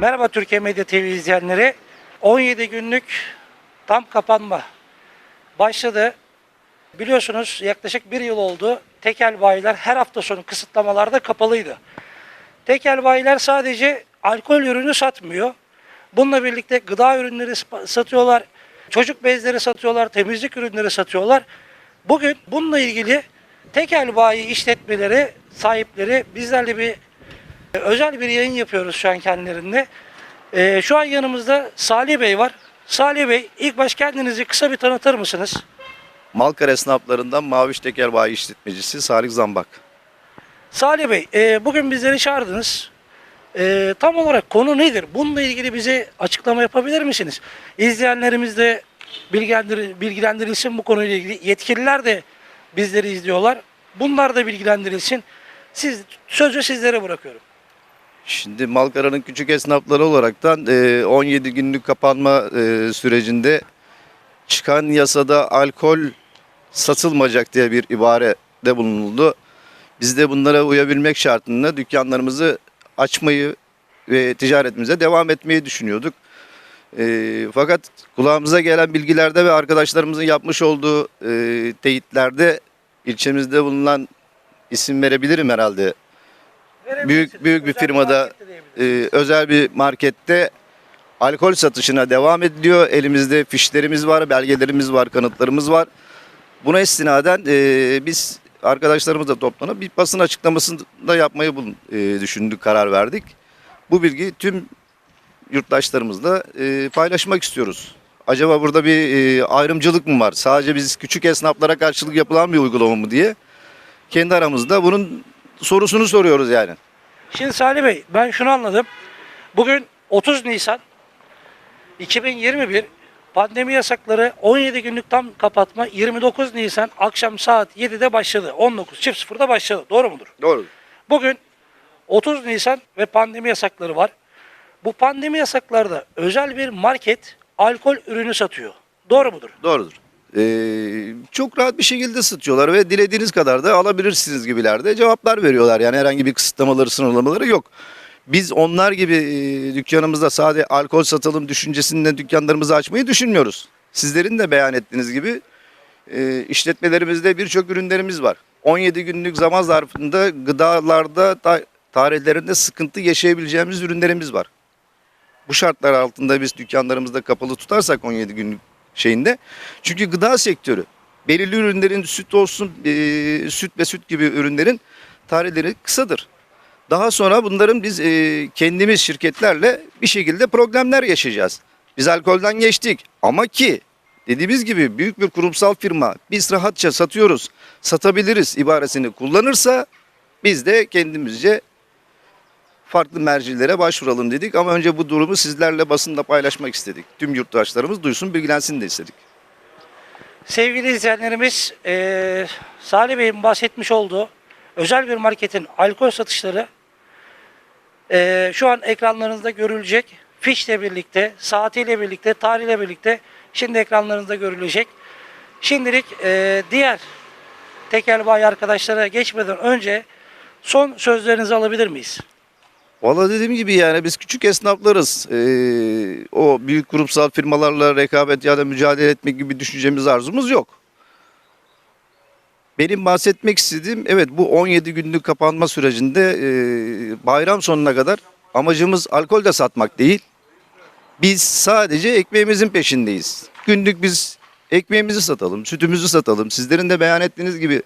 Merhaba Türkiye Medya TV izleyenleri. 17 günlük tam kapanma başladı. Biliyorsunuz yaklaşık bir yıl oldu. Tekel bayiler her hafta sonu kısıtlamalarda kapalıydı. Tekel bayiler sadece alkol ürünü satmıyor. Bununla birlikte gıda ürünleri satıyorlar, çocuk bezleri satıyorlar, temizlik ürünleri satıyorlar. Bugün bununla ilgili tekel bayi işletmeleri sahipleri bizlerle bir özel bir yayın yapıyoruz şu an kendilerinde. Ee, şu an yanımızda Salih Bey var. Salih Bey ilk baş kendinizi kısa bir tanıtır mısınız? Malkar esnaflarından Maviş Teker Bayi işletmecisi Salih Zambak. Salih Bey e, bugün bizleri çağırdınız. E, tam olarak konu nedir? Bununla ilgili bize açıklama yapabilir misiniz? İzleyenlerimiz de bilgilendir, bilgilendirilsin bu konuyla ilgili. Yetkililer de bizleri izliyorlar. Bunlar da bilgilendirilsin. Siz sözü sizlere bırakıyorum. Şimdi Malkara'nın küçük esnafları olaraktan e, 17 günlük kapanma e, sürecinde çıkan yasada alkol satılmayacak diye bir ibarede bulunuldu. Biz de bunlara uyabilmek şartında dükkanlarımızı açmayı ve ticaretimize devam etmeyi düşünüyorduk. E, fakat kulağımıza gelen bilgilerde ve arkadaşlarımızın yapmış olduğu e, teyitlerde ilçemizde bulunan isim verebilirim herhalde. Büyük büyük bir firmada e, özel bir markette alkol satışına devam ediliyor. Elimizde fişlerimiz var, belgelerimiz var, kanıtlarımız var. Buna istinaden e, biz arkadaşlarımızla toplanıp bir basın açıklamasını da yapmayı bulun, e, düşündük, karar verdik. Bu bilgiyi tüm yurttaşlarımızla e, paylaşmak istiyoruz. Acaba burada bir e, ayrımcılık mı var? Sadece biz küçük esnaflara karşılık yapılan bir uygulama mı diye kendi aramızda bunun sorusunu soruyoruz yani. Şimdi Salih Bey ben şunu anladım. Bugün 30 Nisan 2021 pandemi yasakları 17 günlük tam kapatma 29 Nisan akşam saat 7'de başladı. 19.00'da başladı. Doğru mudur? Doğru. Bugün 30 Nisan ve pandemi yasakları var. Bu pandemi yasaklarda özel bir market alkol ürünü satıyor. Doğru mudur? Doğrudur. Ee, çok rahat bir şekilde satıyorlar ve dilediğiniz kadar da alabilirsiniz gibilerde cevaplar veriyorlar. Yani herhangi bir kısıtlamaları, sınırlamaları yok. Biz onlar gibi e, dükkanımızda sadece alkol satalım düşüncesinde dükkanlarımızı açmayı düşünmüyoruz. Sizlerin de beyan ettiğiniz gibi e, işletmelerimizde birçok ürünlerimiz var. 17 günlük zaman zarfında gıdalarda ta- tarihlerinde sıkıntı yaşayabileceğimiz ürünlerimiz var. Bu şartlar altında biz dükkanlarımızda kapalı tutarsak 17 günlük şeyinde. Çünkü gıda sektörü belirli ürünlerin süt olsun, e, süt ve süt gibi ürünlerin tarihleri kısadır. Daha sonra bunların biz e, kendimiz şirketlerle bir şekilde problemler yaşayacağız. Biz alkolden geçtik ama ki dediğimiz gibi büyük bir kurumsal firma biz rahatça satıyoruz, satabiliriz ibaresini kullanırsa biz de kendimizce farklı mercilere başvuralım dedik ama önce bu durumu sizlerle basında paylaşmak istedik. Tüm yurttaşlarımız duysun, bilgilensin de istedik. Sevgili izleyenlerimiz, eee Salih Bey'in bahsetmiş olduğu özel bir marketin alkol satışları eee, şu an ekranlarınızda görülecek. Fişle birlikte, saatiyle birlikte, tarihle birlikte şimdi ekranlarınızda görülecek. Şimdilik eee, diğer tekel bayi arkadaşlara geçmeden önce son sözlerinizi alabilir miyiz? Valla dediğim gibi yani biz küçük esnaflarız. Ee, o büyük kurumsal firmalarla rekabet ya da mücadele etmek gibi düşüncemiz arzumuz yok. Benim bahsetmek istediğim evet bu 17 günlük kapanma sürecinde e, bayram sonuna kadar amacımız alkol de satmak değil. Biz sadece ekmeğimizin peşindeyiz. Günlük biz ekmeğimizi satalım, sütümüzü satalım. Sizlerin de beyan ettiğiniz gibi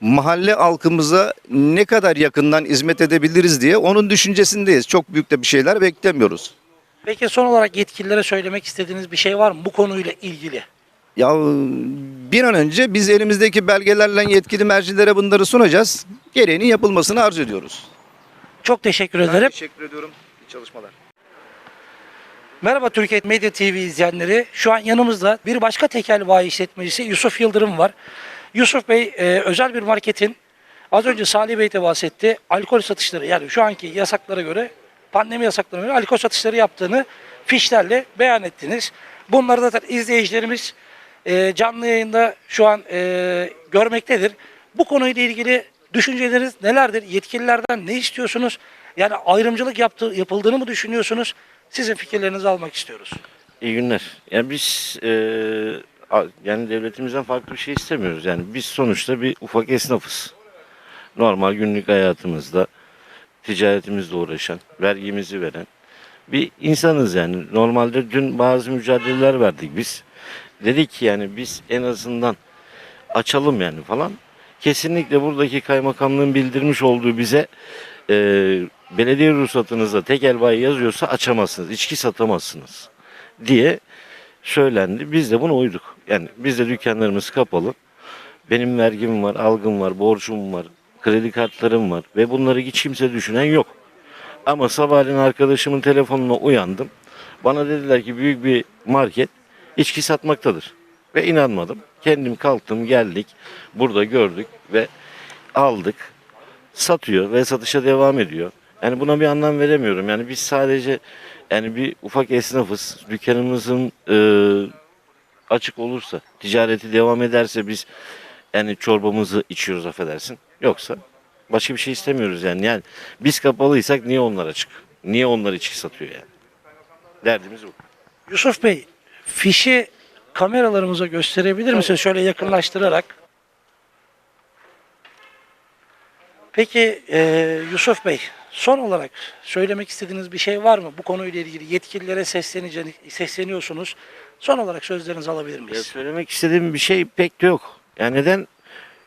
mahalle halkımıza ne kadar yakından hizmet edebiliriz diye onun düşüncesindeyiz. Çok büyük de bir şeyler beklemiyoruz. Peki son olarak yetkililere söylemek istediğiniz bir şey var mı bu konuyla ilgili? Ya bir an önce biz elimizdeki belgelerle yetkili mercilere bunları sunacağız. Gereğinin yapılmasını arzu ediyoruz. Çok teşekkür ederim. teşekkür ediyorum. İyi çalışmalar. Merhaba Türkiye Medya TV izleyenleri. Şu an yanımızda bir başka tekel bayi işletmecisi Yusuf Yıldırım var. Yusuf Bey e, özel bir marketin az önce Salih Bey de bahsetti. Alkol satışları yani şu anki yasaklara göre pandemi yasaklarına göre alkol satışları yaptığını fişlerle beyan ettiniz. Bunları da izleyicilerimiz e, canlı yayında şu an e, görmektedir. Bu konuyla ilgili düşünceleriniz nelerdir? Yetkililerden ne istiyorsunuz? Yani ayrımcılık yaptı, yapıldığını mı düşünüyorsunuz? Sizin fikirlerinizi almak istiyoruz. İyi günler. Yani biz a- yani devletimizden farklı bir şey istemiyoruz. Yani biz sonuçta bir ufak esnafız. Normal günlük hayatımızda ticaretimizle uğraşan, vergimizi veren bir insanız yani. Normalde dün bazı mücadeleler verdik biz. Dedik ki yani biz en azından açalım yani falan. Kesinlikle buradaki kaymakamlığın bildirmiş olduğu bize eee, belediye ruhsatınızda tek el bayi yazıyorsa açamazsınız, içki satamazsınız diye söylendi. Biz de buna uyduk. Yani biz de dükkanlarımız kapalı. Benim vergim var, algım var, borcum var, kredi kartlarım var ve bunları hiç kimse düşünen yok. Ama sabahleyin arkadaşımın telefonuna uyandım. Bana dediler ki büyük bir market içki satmaktadır. Ve inanmadım. Kendim kalktım geldik. Burada gördük ve aldık. Satıyor ve satışa devam ediyor. Yani buna bir anlam veremiyorum. Yani biz sadece yani bir ufak esnafız. Dükkanımızın e, açık olursa, ticareti devam ederse biz yani çorbamızı içiyoruz affedersin. Yoksa başka bir şey istemiyoruz yani. Yani biz kapalıysak niye onlar açık? Niye onlar içki satıyor yani? Derdimiz bu. Yusuf Bey, fişi kameralarımıza gösterebilir misiniz? Şöyle yakınlaştırarak. Peki e, Yusuf Bey, son olarak söylemek istediğiniz bir şey var mı? Bu konuyla ilgili yetkililere sesleniyorsunuz. Son olarak sözlerinizi alabilir Ya miyiz? söylemek istediğim bir şey pek de yok. Yani neden?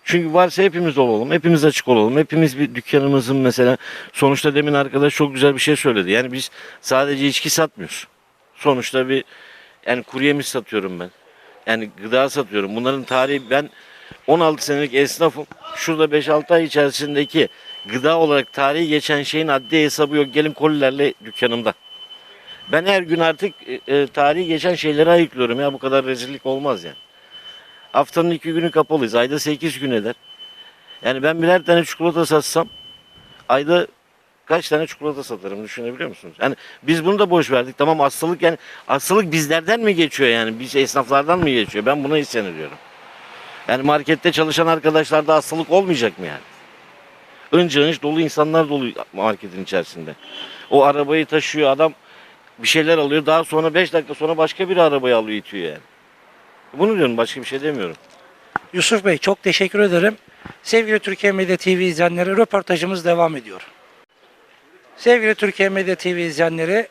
Çünkü varsa hepimiz olalım, hepimiz açık olalım, hepimiz bir dükkanımızın mesela sonuçta demin arkadaş çok güzel bir şey söyledi. Yani biz sadece içki satmıyoruz. Sonuçta bir yani kuru satıyorum ben. Yani gıda satıyorum. Bunların tarihi ben 16 senelik esnafım. Şurada 5-6 ay içerisindeki gıda olarak tarihi geçen şeyin adli hesabı yok. Gelin kolilerle dükkanımda. Ben her gün artık e, e, tarihi geçen şeyleri ayıklıyorum ya bu kadar rezillik olmaz yani. Haftanın iki günü kapalıyız. Ayda 8 gün eder. Yani ben birer tane çikolata satsam ayda kaç tane çikolata satarım düşünebiliyor musunuz? Yani biz bunu da boş verdik. Tamam hastalık yani hastalık bizlerden mi geçiyor yani? Biz esnaflardan mı geçiyor? Ben buna isyan ediyorum. Yani markette çalışan arkadaşlarda hastalık olmayacak mı yani? Önce önce dolu insanlar dolu marketin içerisinde. O arabayı taşıyor adam bir şeyler alıyor. Daha sonra 5 dakika sonra başka bir arabayı alıyor itiyor yani. Bunu diyorum başka bir şey demiyorum. Yusuf Bey çok teşekkür ederim. Sevgili Türkiye Medya TV izleyenleri röportajımız devam ediyor. Sevgili Türkiye Medya TV izleyenleri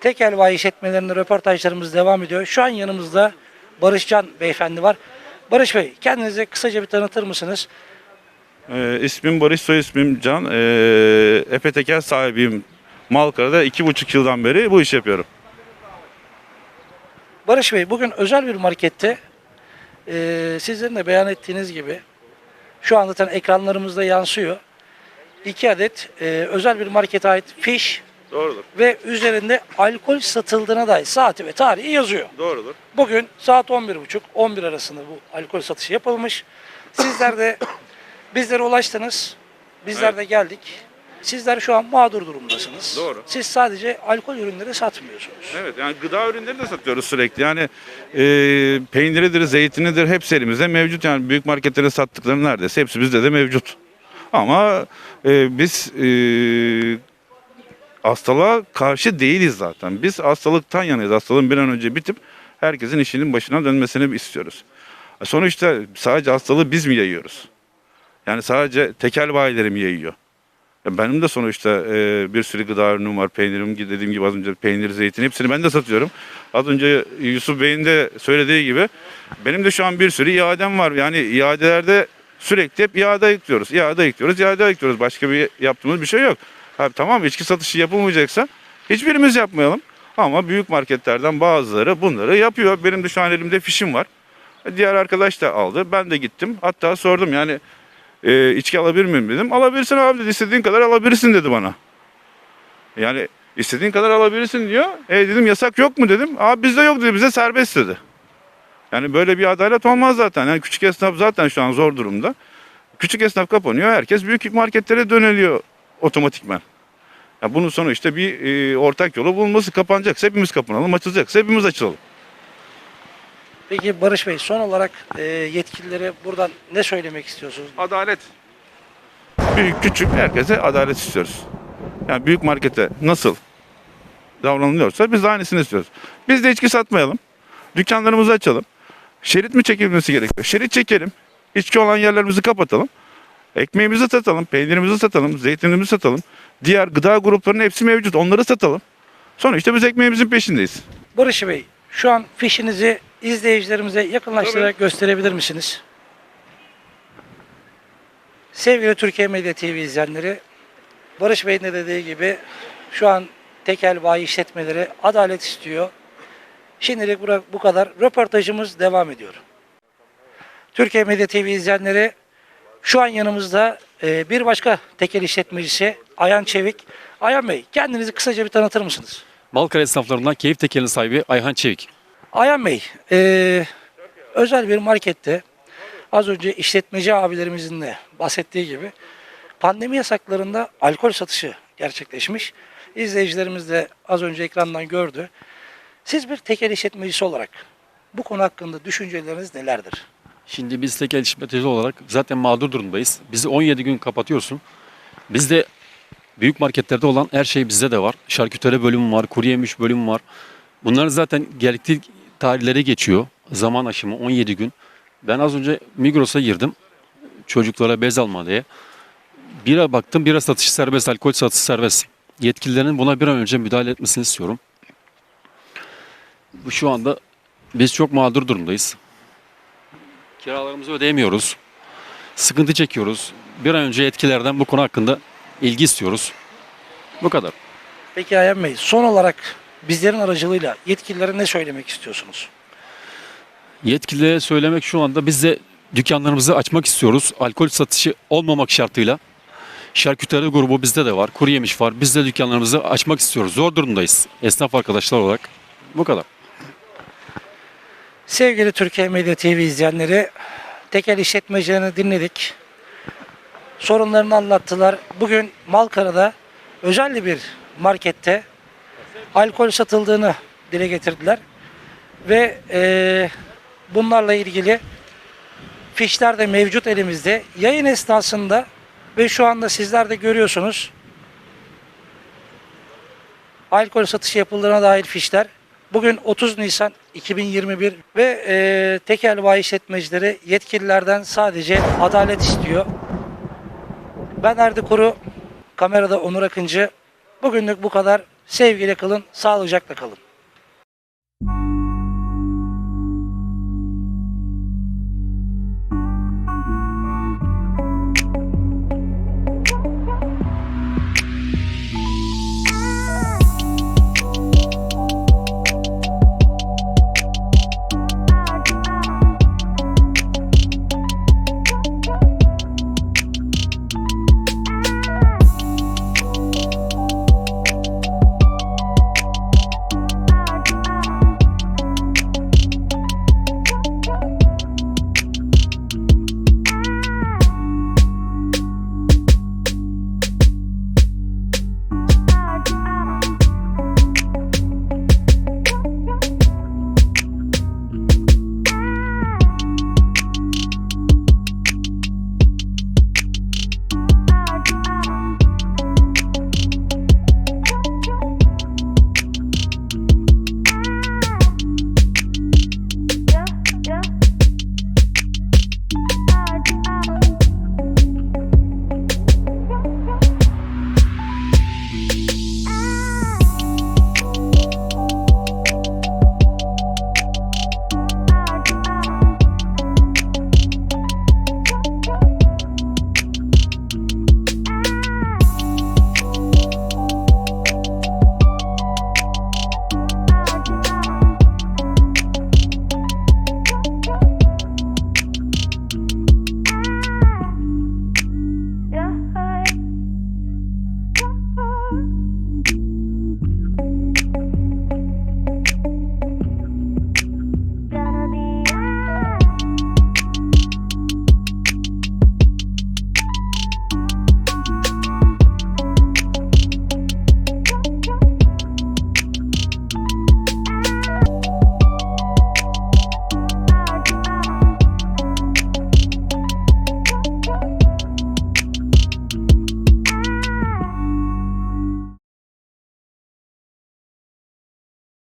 tekel bayi işletmelerinde röportajlarımız devam ediyor. Şu an yanımızda Barışcan Beyefendi var. Barış Bey kendinizi kısaca bir tanıtır mısınız? Ee, ismim Barış, soy ismim Can. Ee, Efe Teker sahibiyim. Malkara'da iki buçuk yıldan beri bu işi yapıyorum. Barış Bey bugün özel bir markette eee sizlerin de beyan ettiğiniz gibi şu anda zaten ekranlarımızda yansıyor. İki adet eee, özel bir markete ait fiş Doğrudur. ve üzerinde alkol satıldığına dair saati ve tarihi yazıyor. Doğrudur. Bugün saat 11.30-11 arasında bu alkol satışı yapılmış. Sizler de bizlere ulaştınız. Bizler de geldik. Sizler şu an mağdur durumdasınız. Doğru. Siz sadece alkol ürünleri satmıyorsunuz. Evet yani gıda ürünleri de satıyoruz sürekli. Yani e, peyniridir, zeytinidir hepsi elimizde mevcut. Yani büyük marketlerin sattıkları neredeyse hepsi bizde de mevcut. Ama e, biz e, hastalığa karşı değiliz zaten. Biz hastalıktan yanıyız. Hastalığın bir an önce bitip herkesin işinin başına dönmesini istiyoruz. Sonuçta sadece hastalığı biz mi yayıyoruz? Yani sadece tekel bayileri mi yayıyor? Ya Benim de sonuçta e, bir sürü gıda ürünüm var. Peynirim dediğim gibi az önce peynir, zeytin hepsini ben de satıyorum. Az önce Yusuf Bey'in de söylediği gibi benim de şu an bir sürü iadem var. Yani iadelerde sürekli hep iade ayıklıyoruz. İade ayıklıyoruz, iade ayıklıyoruz. Başka bir yaptığımız bir şey yok. Ha, tamam içki satışı yapılmayacaksa hiçbirimiz yapmayalım. Ama büyük marketlerden bazıları bunları yapıyor. Benim de şu an elimde fişim var. Diğer arkadaş da aldı. Ben de gittim. Hatta sordum yani e, içki alabilir miyim dedim. Alabilirsin abi dedi. istediğin kadar alabilirsin dedi bana. Yani istediğin kadar alabilirsin diyor. E dedim yasak yok mu dedim. Abi bizde yok dedi. Bize serbest dedi. Yani böyle bir adalet olmaz zaten. Yani küçük esnaf zaten şu an zor durumda. Küçük esnaf kapanıyor. Herkes büyük marketlere döneliyor otomatikmen. Ya bunun sonu işte bir e, ortak yolu bulunması kapanacaksa hepimiz kapanalım, açılacaksa hepimiz açılalım. Peki Barış Bey son olarak e, yetkililere buradan ne söylemek istiyorsunuz? Adalet. Büyük küçük herkese adalet istiyoruz. Yani büyük markete nasıl davranılıyorsa biz de aynısını istiyoruz. Biz de içki satmayalım. Dükkanlarımızı açalım. Şerit mi çekilmesi gerekiyor? Şerit çekelim. İçki olan yerlerimizi kapatalım. Ekmeğimizi satalım, peynirimizi satalım, zeytinimizi satalım. Diğer gıda gruplarının hepsi mevcut. Onları satalım. Sonuçta biz ekmeğimizin peşindeyiz. Barış Bey, şu an fişinizi izleyicilerimize yakınlaştırarak gösterebilir misiniz? Sevgili Türkiye Medya TV izleyenleri, Barış Bey'in de dediği gibi şu an tekel bayi işletmeleri adalet istiyor. Şimdilik bu kadar. Röportajımız devam ediyor. Türkiye Medya TV izleyenleri, şu an yanımızda e, bir başka tekel işletmecisi Ayhan Çevik. Ayhan Bey, kendinizi kısaca bir tanıtır mısınız? Malkara esnaflarından Keyif Tekel'in sahibi Ayhan Çevik. Ayhan Bey, eee, özel bir markette az önce işletmeci abilerimizin de bahsettiği gibi pandemi yasaklarında alkol satışı gerçekleşmiş. İzleyicilerimiz de az önce ekrandan gördü. Siz bir tekel işletmecisi olarak bu konu hakkında düşünceleriniz nelerdir? Şimdi biz tekel işletmeci olarak zaten mağdur durumdayız. Bizi 17 gün kapatıyorsun. Bizde büyük marketlerde olan her şey bizde de var. Şarküteri bölümü var, kuru yemiş bölümü var. Bunlar zaten gerekli tarihleri geçiyor. Zaman aşımı 17 gün. Ben az önce Migros'a girdim. Çocuklara bez alma diye. Bira baktım, bira satışı serbest, alkol satışı serbest. Yetkililerin buna bir an önce müdahale etmesini istiyorum. Şu anda biz çok mağdur durumdayız. Kiralarımızı ödeyemiyoruz. Sıkıntı çekiyoruz. Bir an önce yetkililerden bu konu hakkında ilgi istiyoruz. Bu kadar. Peki Ayhan Bey, son olarak bizlerin aracılığıyla yetkililere ne söylemek istiyorsunuz? Yetkililere söylemek şu anda biz de dükkanlarımızı açmak istiyoruz. Alkol satışı olmamak şartıyla. Şarküteri grubu bizde de var. Kuru yemiş var. Biz de dükkanlarımızı açmak istiyoruz. Zor durumdayız. Esnaf arkadaşlar olarak. Bu kadar. Sevgili Türkiye Medya TV izleyenleri, tekel işletmecilerini dinledik. Sorunlarını anlattılar. Bugün Malkara'da özel bir markette alkol satıldığını dile getirdiler. Ve eee, bunlarla ilgili fişler de mevcut elimizde. Yayın esnasında ve şu anda sizler de görüyorsunuz alkol satışı yapıldığına dair fişler. Bugün 30 Nisan 2021 ve e, tekel bayi işletmecileri yetkililerden sadece adalet istiyor. Ben Erdi Kuru, kamerada Onur Akıncı. Bugünlük bu kadar. Sevgiyle kalın, sağlıcakla kalın.